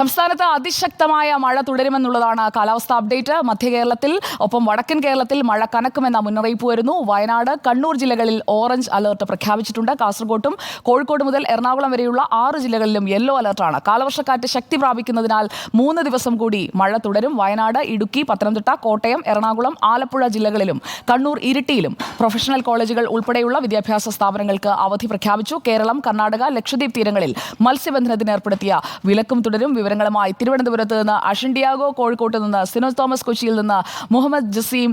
സംസ്ഥാനത്ത് അതിശക്തമായ മഴ തുടരുമെന്നുള്ളതാണ് കാലാവസ്ഥ അപ്ഡേറ്റ്. മധ്യ കേരളത്തിൽ ഒപ്പം വടക്കൻ കേരളത്തിൽ മഴ കനക്കുമെന്ന മുന്നറിയിപ്പ് വരുന്നു. വയനാട് കണ്ണൂർ ജില്ലകളിൽ ഓറഞ്ച് അലർട്ട് പ്രഖ്യാപിച്ചിട്ടുണ്ട്. കാസർഗോട്ടും കോഴിക്കോട് മുതൽ എറണാകുളം വരെയുള്ള ആറ് ജില്ലകളിലും യെല്ലോ അലർട്ടാണ്. കാലവർഷക്കാറ്റ് ശക്തി പ്രാപിക്കുന്നതിനാൽ മൂന്ന് ദിവസം കൂടി മഴ തുടരും. വയനാട് ഇടുക്കി പത്തനംതിട്ട കോട്ടയം എറണാകുളം ആലപ്പുഴ ജില്ലകളിലും കണ്ണൂർ ഇരിട്ടിയിലും പ്രൊഫഷണൽ കോളേജുകൾ ഉൾപ്പെടെയുള്ള വിദ്യാഭ്യാസ സ്ഥാപനങ്ങൾക്ക് അവധി പ്രഖ്യാപിച്ചു. കേരളം കർണാടക ലക്ഷദ്വീപ് തീരങ്ങളിൽ മത്സ്യബന്ധനത്തിന് ഏർപ്പെടുത്തിയ വിലക്കും തുടരും. വിവരങ്ങളുമായി തിരുവനന്തപുരത്ത് നിന്ന് അഷൻ ഡിയാഗോ കോഴിക്കോട്ട് നിന്ന് സിനോസ് തോമസ് കൊച്ചിയിൽ നിന്ന് മുഹമ്മദ് ജസീം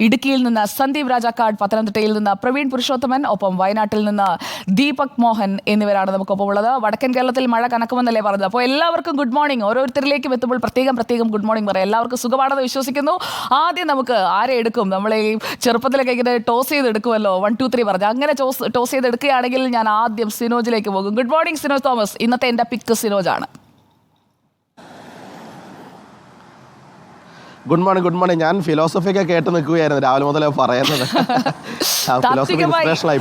ഇടുക്കിയിൽ നിന്ന് സന്ദീപ് രാജാക്കാട് പത്തനംതിട്ടയിൽ നിന്ന് പ്രവീൺ പുരുഷോത്തമൻ ഒപ്പം വയനാട്ടിൽ നിന്ന് ദീപക് മോഹൻ എന്നിവരാണ് നമുക്കൊപ്പം ഉള്ളത്. വടക്കൻ കേരളത്തിൽ മഴ കനക്കുമെന്നല്ലേ പറഞ്ഞത്. അപ്പോൾ എല്ലാവർക്കും ഗുഡ് മോർണിംഗ് ഓരോരുത്തരിലേക്കും എത്തുമ്പോൾ പ്രത്യേകം പ്രത്യേകം ഗുഡ് മോർണിംഗ് പറയാം. എല്ലാവർക്കും സുഖമാണെന്ന് വിശ്വസിക്കുന്നു. ആദ്യം നമുക്ക് ആരെ എടുക്കും? നമ്മളെ ഈ ചെറുപ്പത്തിലൊക്കെ ഇങ്ങനെ ടോസ് ചെയ്ത് എടുക്കുമല്ലോ വൺ ടു ത്രീ പറഞ്ഞു. അങ്ങനെ ടോസ് ടോസ് ചെയ്ത് എടുക്കുകയാണെങ്കിൽ ഞാൻ ആദ്യം സിനോജിലേക്ക് പോകും. Good morning Sinoj Thomas. ഇന്നത്തെ എന്റെ പിക്ക് സിനോജാണ്. ഗുഡ് മോർണിംഗ് ഗുഡ് മോർണിംഗ് ഞാൻ ഫിലോസഫി ഒക്കെ കേട്ട് നിൽക്കുകയായിരുന്നു രാവിലെ മുതലേ പറയുന്നത്.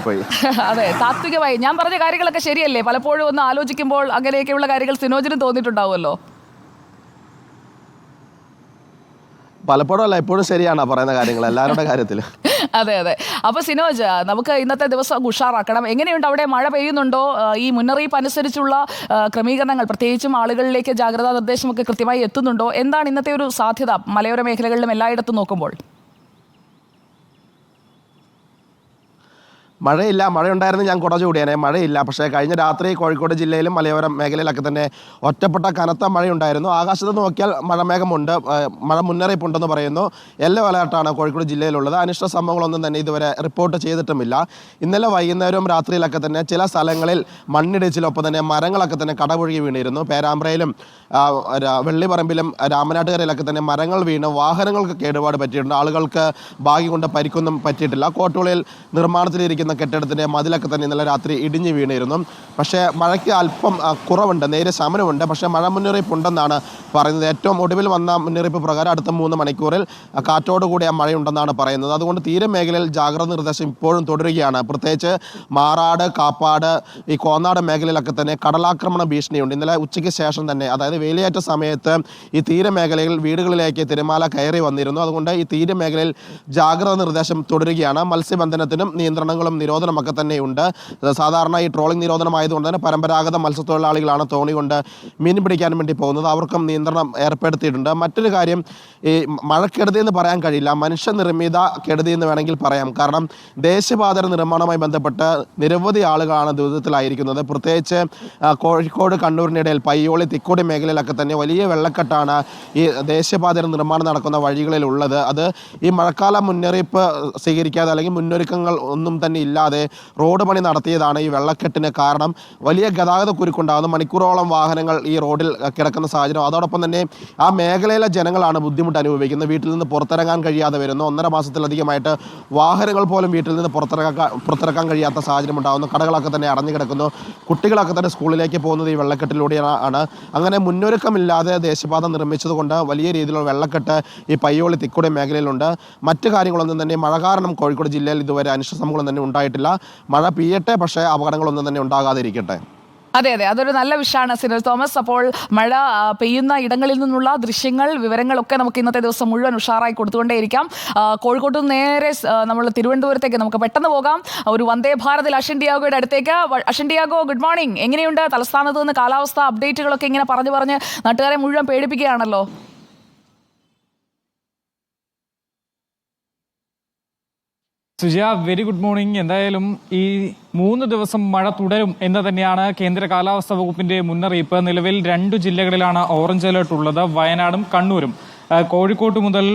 പോയി. അതെ താത്വികമായി. ഞാൻ പറഞ്ഞ കാര്യങ്ങളൊക്കെ ശരിയല്ലേ? പലപ്പോഴും ഒന്ന് ആലോചിക്കുമ്പോൾ അങ്ങനെയൊക്കെയുള്ള കാര്യങ്ങൾ സിനോജിനും തോന്നിയിട്ടുണ്ടാവുമല്ലോ? പലപ്പോഴും അല്ല എപ്പോഴും ശരിയാണ് പറയുന്ന കാര്യങ്ങൾ എല്ലാവരുടെ കാര്യത്തിൽ അതെ അതെ. അപ്പൊ സിനോജ് നമുക്ക് ഇന്നത്തെ ദിവസം ഉഷാറാക്കണം. എങ്ങനെയുണ്ട്? അവിടെ മഴ പെയ്യുന്നുണ്ടോ? ഈ മുന്നറിയിപ്പ് അനുസരിച്ചുള്ള ക്രമീകരണങ്ങൾ പ്രത്യേകിച്ചും ആളുകളിലേക്ക് ജാഗ്രതാ നിർദ്ദേശമൊക്കെ കൃത്യമായി എത്തുന്നുണ്ടോ? എന്താണ് ഇന്നത്തെ ഒരു സാധ്യത മലയോര മേഖലകളിലും എല്ലായിടത്തും നോക്കുമ്പോൾ? മഴയില്ല മഴയുണ്ടായിരുന്നു ഞാൻ കുറച്ച് കൂടിയാനേ മഴയില്ല പക്ഷേ കഴിഞ്ഞ രാത്രി കോഴിക്കോട് ജില്ലയിലും മലയോര മേഖലയിലൊക്കെ തന്നെ ഒറ്റപ്പെട്ട കനത്ത മഴയുണ്ടായിരുന്നു. ആകാശത്ത് നോക്കിയാൽ മഴമേഘമുണ്ട് മഴ മുന്നറിയിപ്പുണ്ടെന്ന് പറയുന്നു. യെല്ലോ അലേർട്ടാണ് കോഴിക്കോട് ജില്ലയിലുള്ളത്. അനിഷ്ട സംഭവങ്ങളൊന്നും തന്നെ ഇതുവരെ റിപ്പോർട്ട് ചെയ്തിട്ടുമില്ല. ഇന്നലെ വൈകുന്നേരവും രാത്രിയിലൊക്കെ തന്നെ ചില സ്ഥലങ്ങളിൽ മണ്ണിടിച്ചിലൊപ്പം തന്നെ മരങ്ങളൊക്കെ തന്നെ കടപുഴകി വീണിരുന്നു. പേരാമ്പ്രയിലും വെള്ളിപറമ്പിലും രാമനാട്ടുകരയിലൊക്കെ തന്നെ മരങ്ങൾ വീണ് വാഹനങ്ങൾക്ക് കേടുപാട് പറ്റിയിട്ടുണ്ട്. ആളുകൾക്ക് ഭാഗ്യം കൊണ്ട് പരിക്കൊന്നും പറ്റിയിട്ടില്ല. കോട്ടുകളിൽ നിർമ്മാണത്തിലിരിക്കുന്ന കെട്ടിടത്തിന്റെ മതിലൊക്കെ തന്നെ ഇന്നലെ രാത്രി ഇടിഞ്ഞു വീണിരുന്നു. പക്ഷേ മഴയ്ക്ക് അല്പം കുറവുണ്ട് നേരെ ശമനമുണ്ട്. പക്ഷേ മഴ മുന്നറിയിപ്പ് ഉണ്ടെന്നാണ് പറയുന്നത്. ഏറ്റവും ഒടുവിൽ വന്ന മുന്നറിയിപ്പ് പ്രകാരം അടുത്ത മൂന്ന് മണിക്കൂറിൽ ആ, കാറ്റോടുകൂടിയ മഴയുണ്ടെന്നാണ് പറയുന്നത്. അതുകൊണ്ട് തീരമേഖലയിൽ ജാഗ്രത നിർദ്ദേശം ഇപ്പോഴും തുടരുകയാണ്. പ്രത്യേകിച്ച് മാറാട് കാപ്പാട് ഈ കോന്നാട് മേഖലയിലൊക്കെ തന്നെ കടലാക്രമണ ഭീഷണിയുണ്ട്. ഇന്നലെ ഉച്ചയ്ക്ക് ശേഷം തന്നെ അതായത് വേലിയേറ്റ സമയത്ത് ഈ തീരമേഖലയിൽ വീടുകളിലേക്ക് തിരമാല കയറി വന്നിരുന്നു. അതുകൊണ്ട് ഈ തീരമേഖലയിൽ ജാഗ്രത നിർദ്ദേശം തുടരുകയാണ്. മത്സ്യബന്ധനത്തിനും നിയന്ത്രണങ്ങളും നിരോധനമൊക്കെ തന്നെയുണ്ട്. സാധാരണ ഈ ട്രോളിംഗ് നിരോധനമായതുകൊണ്ട് തന്നെ പരമ്പരാഗത മത്സ്യത്തൊഴിലാളികളാണ് തോണി കൊണ്ട് മീൻ പിടിക്കാൻ വേണ്ടി പോകുന്നത്. അവർക്കും നിയന്ത്രണം ഏർപ്പെടുത്തിയിട്ടുണ്ട്. മറ്റൊരു കാര്യം ഈ മഴക്കെടുതി എന്ന് പറയാൻ കഴിയില്ല. മനുഷ്യ നിർമ്മിത കെടുതി എന്ന് വേണമെങ്കിൽ പറയാം. കാരണം ദേശീയപാത നിർമ്മാണവുമായി ബന്ധപ്പെട്ട് നിരവധി ആളുകളാണ് ദുരിതത്തിലായിരിക്കുന്നത്. പ്രത്യേകിച്ച് കോഴിക്കോട് കണ്ണൂരിനിടയിൽ പയ്യോളി തിക്കോടി മേഖലയിലൊക്കെ തന്നെ വലിയ വെള്ളക്കെട്ടാണ് ഈ ദേശീയപാത നിർമ്മാണം നടക്കുന്ന വഴികളിലുള്ളത്. അത് ഈ മഴക്കാല മുന്നറിയിപ്പ് സ്വീകരിക്കാതെ അല്ലെങ്കിൽ മുന്നൊരുക്കങ്ങൾ ഒന്നും തന്നെ ഇല്ലാതെ റോഡ് പണി നടത്തിയതാണ് ഈ വെള്ളക്കെട്ടിന് കാരണം. വലിയ ഗതാഗത കുരുക്കുണ്ടാകുന്നു മണിക്കൂറോളം വാഹനങ്ങൾ ഈ റോഡിൽ കിടക്കുന്ന സാഹചര്യം. അതോടൊപ്പം തന്നെ ആ മേഖലയിലെ ജനങ്ങളാണ് ബുദ്ധിമുട്ട് അനുഭവിക്കുന്നത്. വീട്ടിൽ നിന്ന് പുറത്തിറങ്ങാൻ കഴിയാതെ വരുന്നു. ഒന്നര മാസത്തിലധികമായിട്ട് വാഹനങ്ങൾ പോലും വീട്ടിൽ നിന്ന് പുറത്തിറക്കാൻ പുറത്തിറക്കാൻ കഴിയാത്ത സാഹചര്യം ഉണ്ടാകുന്നു കടകളൊക്കെ തന്നെ അടഞ്ഞു കിടക്കുന്നു. കുട്ടികളൊക്കെ തന്നെ സ്കൂളിലേക്ക് പോകുന്നത് ഈ വെള്ളക്കെട്ടിലൂടെയാണ് അങ്ങനെ മുന്നൊരുക്കമില്ലാതെ ദേശീയപാത നിർമ്മിച്ചതുകൊണ്ട് വലിയ രീതിയിലുള്ള വെള്ളക്കെട്ട് ഈ പയ്യോളി തിക്കുടി മേഖലയിലുണ്ട്. മറ്റു കാര്യങ്ങളൊന്നും തന്നെ മഴ കാരണം കോഴിക്കോട് ജില്ലയിൽ ഇതുവരെ അനിഷ്ട സംഭവങ്ങളും തന്നെ ഉണ്ടായിട്ടില്ല. മഴ പെയ്യട്ടെ പക്ഷേ അപകടങ്ങളൊന്നും തന്നെ ഉണ്ടാകാതിരിക്കട്ടെ. അതെ അതെ. അതൊരു നല്ല വിഷയമാണ് സിനോജ് തോമസ്. അപ്പോൾ മഴ പെയ്യുന്ന ഇടങ്ങളിൽ നിന്നുള്ള ദൃശ്യങ്ങൾ വിവരങ്ങളൊക്കെ നമുക്ക് ഇന്നത്തെ ദിവസം മുഴുവൻ ഉഷാറായി കൊടുത്തുകൊണ്ടേയിരിക്കാം. കോഴിക്കോട്ട് നേരെ നമ്മൾ തിരുവനന്തപുരത്തേക്ക് നമുക്ക് പെട്ടെന്ന് പോകാം. ഒരു വന്ദേ ഭാരതിൽ അഷൻ ഡിയാഗോയുടെ അടുത്തേക്ക്. വ- അഷൻ ഡിയാഗോ ഗുഡ് മോർണിംഗ് എങ്ങനെയുണ്ട് തലസ്ഥാനത്ത് നിന്ന് കാലാവസ്ഥ അപ്ഡേറ്റുകളൊക്കെ ഇങ്ങനെ പറഞ്ഞു പറഞ്ഞ് നാട്ടുകാരെ മുഴുവൻ പേടിപ്പിക്കുകയാണല്ലോ? സുജയ വെരി ഗുഡ് മോർണിംഗ് എന്തായാലും ഈ മൂന്ന് ദിവസം മഴ തുടരും എന്ന് തന്നെയാണ് കേന്ദ്ര കാലാവസ്ഥാ വകുപ്പിന്റെ മുന്നറിയിപ്പ്. നിലവിൽ രണ്ടു ജില്ലകളിലാണ് ഓറഞ്ച് അലേർട്ട് ഉള്ളത്. വയനാടും കണ്ണൂരും. കോഴിക്കോട് മുതൽ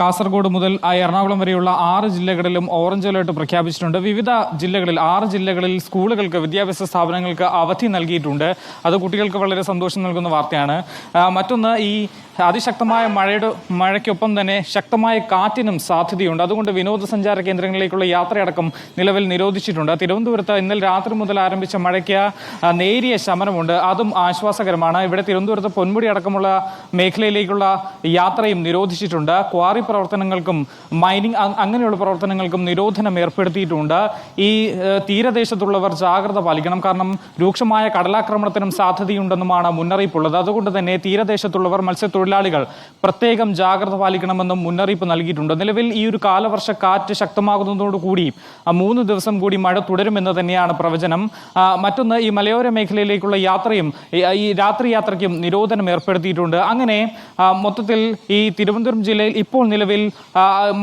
കാസർഗോഡ് മുതൽ എറണാകുളം വരെയുള്ള ആറ് ജില്ലകളിലും ഓറഞ്ച് അലേർട്ട് പ്രഖ്യാപിച്ചിട്ടുണ്ട്. വിവിധ ജില്ലകളിൽ ആറ് ജില്ലകളിൽ സ്കൂളുകൾക്ക് വിദ്യാഭ്യാസ സ്ഥാപനങ്ങൾക്ക് അവധി നൽകിയിട്ടുണ്ട്. അത് കുട്ടികൾക്ക് വളരെ സന്തോഷം നൽകുന്ന വാർത്തയാണ്. മറ്റൊന്ന് ഈ അതിശക്തമായ മഴയുടെ മഴയ്ക്കൊപ്പം തന്നെ ശക്തമായ കാറ്റിനും സാധ്യതയുണ്ട്. അതുകൊണ്ട് വിനോദസഞ്ചാര കേന്ദ്രങ്ങളിലേക്കുള്ള യാത്രയടക്കം നിലവിൽ നിരോധിച്ചിട്ടുണ്ട്. തിരുവനന്തപുരത്ത് ഇന്നലെ രാത്രി മുതൽ ആരംഭിച്ച മഴയ്ക്ക് നേരിയ ശമനമുണ്ട്. അതും ആശ്വാസകരമാണ്. ഇവിടെ തിരുവനന്തപുരത്ത് പൊന്മുടി അടക്കമുള്ള മേഖലയിലേക്കുള്ള യാത്ര യാത്രയും നിരോധിച്ചിട്ടുണ്ട്. ക്വാറി പ്രവർത്തനങ്ങൾക്കും മൈനിങ് അങ്ങനെയുള്ള പ്രവർത്തനങ്ങൾക്കും നിരോധനം ഏർപ്പെടുത്തിയിട്ടുണ്ട്. ഈ തീരദേശത്തുള്ളവർ ജാഗ്രത പാലിക്കണം. കാരണം രൂക്ഷമായ കടലാക്രമണത്തിനും സാധ്യതയുണ്ടെന്നുമാണ് മുന്നറിയിപ്പുള്ളത്. അതുകൊണ്ട് തന്നെ തീരദേശത്തുള്ളവർ മത്സ്യത്തൊഴിലാളികൾ പ്രത്യേകം ജാഗ്രത പാലിക്കണമെന്നും മുന്നറിയിപ്പ് നൽകിയിട്ടുണ്ട്. നിലവിൽ ഈ ഒരു കാലവർഷ കാറ്റ് ശക്തമാകുന്നതോടുകൂടി മൂന്ന് ദിവസം കൂടി മഴ തുടരുമെന്ന് തന്നെയാണ് പ്രവചനം. മറ്റൊന്ന് ഈ മലയോര മേഖലയിലേക്കുള്ള യാത്രയും ഈ രാത്രി യാത്രയ്ക്കും നിരോധനം ഏർപ്പെടുത്തിയിട്ടുണ്ട്. അങ്ങനെ മൊത്തത്തിൽ ഈ തിരുവനന്തപുരം ജില്ലയിൽ ഇപ്പോൾ നിലവിൽ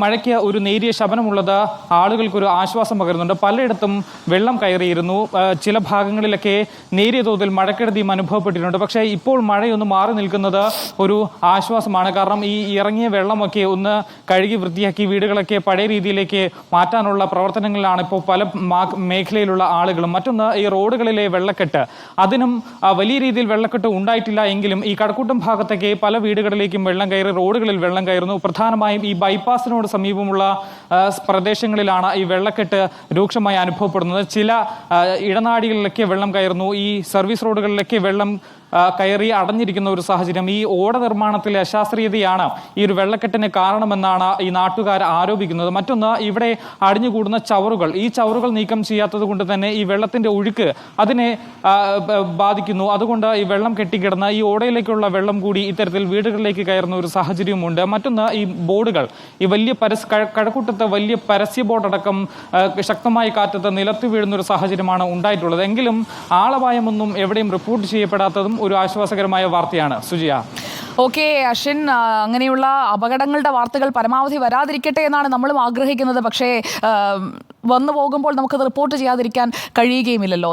മഴയ്ക്ക് ഒരു നേരിയ ശമനമുള്ളത് ആളുകൾക്കൊരു ആശ്വാസം പകരുന്നുണ്ട്. പലയിടത്തും വെള്ളം കയറിയിരുന്നു. ചില ഭാഗങ്ങളിലൊക്കെ നേരിയ തോതിൽ മഴക്കെടുതിയും അനുഭവപ്പെട്ടിട്ടുണ്ട്. പക്ഷേ ഇപ്പോൾ മഴയൊന്ന് മാറി നിൽക്കുന്നത് ഒരു ആശ്വാസമാണ്. കാരണം ഈ ഇറങ്ങിയ വെള്ളമൊക്കെ ഒന്ന് കഴുകി വൃത്തിയാക്കി വീടുകളൊക്കെ പഴയ രീതിയിലേക്ക് മാറ്റാനുള്ള പ്രവർത്തനങ്ങളിലാണ് ഇപ്പോൾ പല മേഖലയിലുള്ള ആളുകളും. മറ്റൊന്ന് ഈ റോഡുകളിലെ വെള്ളക്കെട്ട്. അതിനും വലിയ രീതിയിൽ വെള്ളക്കെട്ട് ഉണ്ടായിട്ടില്ല എങ്കിലും ഈ കടക്കൂട്ടം ഭാഗത്തൊക്കെ പല വീടുകളിലേക്കും വെള്ളം കയറി റോഡുകളിൽ വെള്ളം കയറുന്നു. പ്രധാനമായും ഈ ബൈപ്പാസിനോട് സമീപമുള്ള പ്രദേശങ്ങളിലാണ് ഈ വെള്ളക്കെട്ട് രൂക്ഷമായി അനുഭവപ്പെടുന്നത്. ചില ഇടനാടികളിലൊക്കെ വെള്ളം കയറുന്നു. ഈ സർവീസ് റോഡുകളിലൊക്കെ വെള്ളം കയറി അടഞ്ഞിരിക്കുന്ന ഒരു സാഹചര്യം. ഈ ഓട നിർമ്മാണത്തിലെ അശാസ്ത്രീയതയാണ് ഈ ഒരു വെള്ളക്കെട്ടിന് കാരണമെന്നാണ് ഈ നാട്ടുകാർ ആരോപിക്കുന്നത്. മറ്റൊന്ന് ഇവിടെ അടിഞ്ഞുകൂടുന്ന ചവറുകൾ. ഈ ചവറുകൾ നീക്കം ചെയ്യാത്തത് കൊണ്ട് തന്നെ ഈ വെള്ളത്തിന്റെ ഒഴുക്ക് അതിനെ ബാധിക്കുന്നു. അതുകൊണ്ട് ഈ വെള്ളം കെട്ടിക്കിടന്ന് ഈ ഓടയിലേക്കുള്ള വെള്ളം കൂടി ഇത്തരത്തിൽ വീടുകളിലേക്ക് കയറുന്ന ഒരു സാഹചര്യമുണ്ട് മറ്റൊന്ന് ഈ ബോർഡുകൾ. ഈ വലിയ പരസ് കഴക്കൂട്ടത്തെ വലിയ പരസ്യ ബോർഡ് അടക്കം ആ, ശക്തമായ കാറ്റത്ത് നിലത്ത് വീഴുന്ന ഒരു സാഹചര്യമാണ് ഉണ്ടായിട്ടുള്ളത്. എങ്കിലും ആളപായമൊന്നും എവിടെയും റിപ്പോർട്ട് ചെയ്യപ്പെടാത്തതും ഒരു ആശ്വാസകരമായ വാർത്തയാണ്. സുജിയ. ഓക്കെ അശ്വിൻ അങ്ങനെയുള്ള അപകടങ്ങളുടെ വാർത്തകൾ പരമാവധി വരാതിരിക്കട്ടെ എന്നാണ് നമ്മളും ആഗ്രഹിക്കുന്നത്. പക്ഷേ വന്നു പോകുമ്പോൾ നമുക്കത് റിപ്പോർട്ട് ചെയ്യാതിരിക്കാൻ കഴിയുകയുമില്ലല്ലോ.